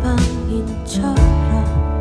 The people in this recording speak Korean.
이방인처럼.